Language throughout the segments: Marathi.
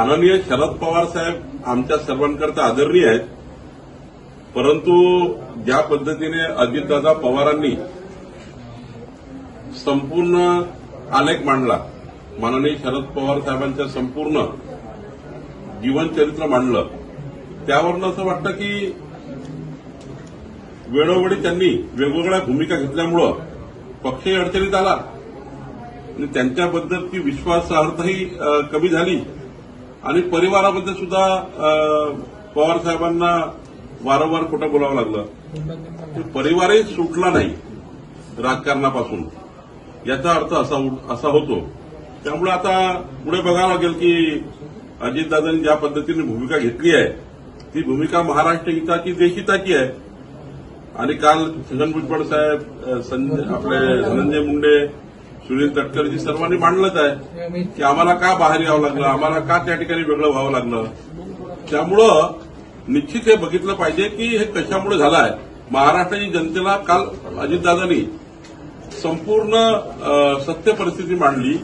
माननीय शरद पवार साहेब आमच्या सर्वांकरता आदरणीय आहेत. परंतु ज्या पद्धतीने अजितदादा पवारांनी संपूर्ण आलेख मांडला माननीय शरद पवार साहेबांचं संपूर्ण जीवनचरित्र मांडलं त्यावरनं असं वाटतं की वेळोवेळी त्यांनी वेगवेगळ्या भूमिका घेतल्यामुळं पक्षही अडचणीत आला. आणि त्यांच्याबद्दलची विश्वासार्हताही कमी झाली. आणि परिवारामध्ये सुद्धा पवार साहेबांना वारंवार खोटं बोलावं लागलं? परिवारही सुटला नाही राजकारणापासून. याचा अर्थ असा असा होतो. त्यामुळे आता पुढे बघावं लागेल की अजितदादांनी ज्या पद्धतीने भूमिका घेतली आहे ती भूमिका महाराष्ट्र हिताची देशहिताची आहे. आणि काल छगन भुजबळ साहेब आपले धनंजय मुंडे सुनील तटकरजी सर्वांनी मांडलंच आहे. की आम्हाला का बाहेर यावं लागलं? आम्हाला का त्या ठिकाणी वेगळं व्हावं लागलं? त्यामुळं निश्चित हे बघितलं पाहिजे की हे कशामुळे झालं आहे महाराष्ट्राची जनतेला काल अजितदादांनी संपूर्ण सत्य परिस्थिती मांडली.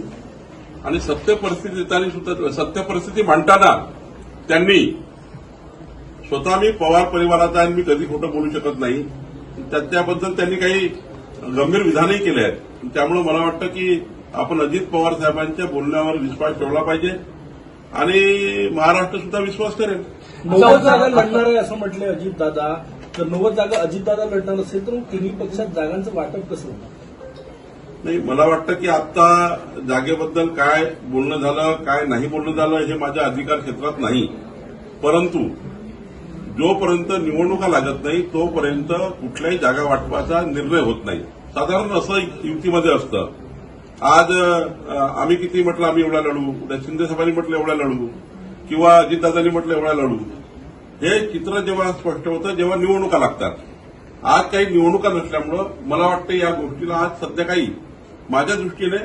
आणि सत्य परिस्थिती सुद्धा सत्य परिस्थिती मांडताना त्यांनी स्वतः मी पवार परिवाराचा आहे आणि मी कधी खोटं बोलू शकत नाही. त्या- त्याबद्दल त्यांनी काही गंभीर विधानही केले आहेत. त्यामुळे मला वाटतं की आपण अजित पवार साहेबांच्या बोलण्यावर विश्वास ठेवला पाहिजे. आणि महाराष्ट्र सुद्धा विश्वास करेल. नव्वद जागा लढणार आहे असं म्हटलंय अजित दादा. जर नव्वद जागा अजित दादा लढणार असेल तर तिन्ही पक्षात जागांचं वाटप कसं नाही मला वाटतं की आता जागेबद्दल काय बोलणं झालं काय नाही बोलणं झालं हे माझ्या अधिकार क्षेत्रात नाही. परंतु जोपर्यंत निवडणुका लागत नाही तोपर्यंत कुठल्याही जागा वाटपाचा निर्णय होत नाही. साधारण असं युतीमध्ये असतं. आज आम्ही किती म्हटलं आम्ही एवढा लढू? उद्या शिंदे साहेबांनी म्हटलं एवढा लढू? किंवा अजितदादांनी म्हटलं एवढा लढू? हे चित्र जेव्हा स्पष्ट होतं जेव्हा निवडणुका लागतात. आज काही निवडणुका नसल्यामुळं मला वाटतं या गोष्टीला आज सध्या काही माझ्या दृष्टीने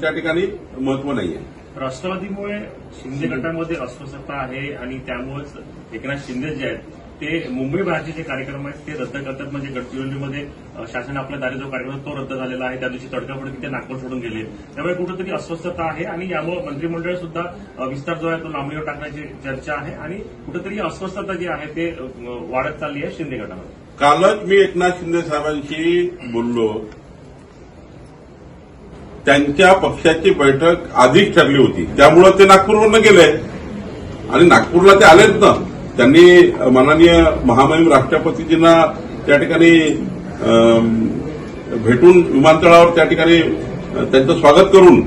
त्या ठिकाणी महत्त्व नाही आहे राष्ट्रवादीमुळे शिंदे गटामध्ये अस्वस्थता आहे आणि त्यामुळेच एकनाथ शिंदे जे आहेत ते मुंबई बाहेरचे जे कार्यक्रम आहेत ते रद्द करतात. म्हणजे गडचिरोलीमध्ये शासन आपल्या दारी जो कार्यक्रम तो रद्द झालेला आहे. त्या दिवशी तडकाफडकी ते नागपूर सोडून गेले. त्यामुळे कुठेतरी अस्वस्थता आहे आणि यामुळे मंत्रिमंडळ सुद्धा विस्तार जो आहे तो लांबणीवर टाकण्याची चर्चा आहे आणि कुठेतरी अस्वस्थता जी आहे ते वाढत चालली आहे शिंदे गटामध्ये. कालच मी एकनाथ शिंदे साहेबांशी बोललो. त्यांच्या पक्षाची बैठक आधीच ठरली होती. त्यामुळं ते नागपूरवरनं गेले. आणि नागपूरला ते आलेच ना. त्यांनी माननीय महामहिम राष्ट्रपतीजींना त्या ठिकाणी भेटून विमानतळावर त्या ठिकाणी त्यांचं स्वागत करून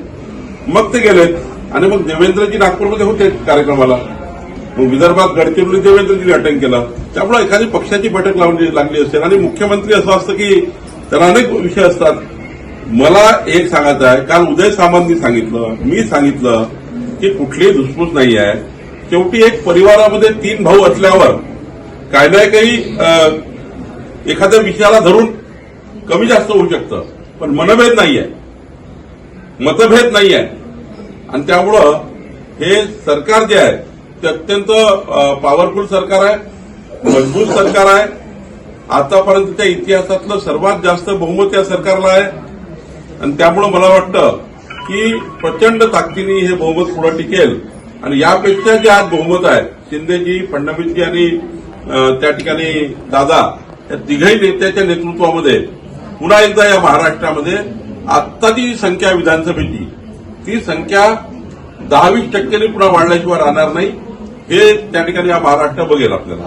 मग ते गेलेत आणि मग देवेंद्रजी नागपूरमध्ये होते कार्यक्रमाला. मग विदर्भात गडचिरोली देवेंद्रजींनी अटेंड केलं. त्यामुळे एखादी पक्षाची बैठक लावली लागली असेल. आणि मुख्यमंत्री असं असतं की त्यांना अनेक विषय असतात. मला एक सांगायचं आहे. काल उदय सामंतनी सांगितलं मी सांगितलं की कुठलीही धुसफूस नाही आहे. शेवटी एक परिवारामध्ये तीन भाऊ असल्यावर काही ना काही एखाद्या विषयाला धरून कमी जास्त होऊ शकतं. पण मनभेद नाही आहे. मतभेद नाही आहे. आणि त्यामुळं हे सरकार जे आहे ते अत्यंत पॉवरफुल सरकार आहे मजबूत सरकार आहे. आतापर्यंतच्या इतिहासातलं सर्वात जास्त बहुमत या सरकारला आहे. आणि त्यामुळं मला वाटतं की प्रचंड ताकदीने हे बहुमत पुढे टिकेल. आणि यापेक्षा जे आज बहुमत आहे शिंदेजी फडणवीसजी आणि त्या ठिकाणी दादा या तिघही नेत्याच्या नेतृत्वामध्ये पुन्हा एकदा या महाराष्ट्रामध्ये आत्ता जी संख्या विधानसभेची ती संख्या दहावीस टक्क्यांनी पुन्हा वाढल्याशिवाय राहणार नाही. हे त्या ठिकाणी हा महाराष्ट्र बघेल आपल्याला.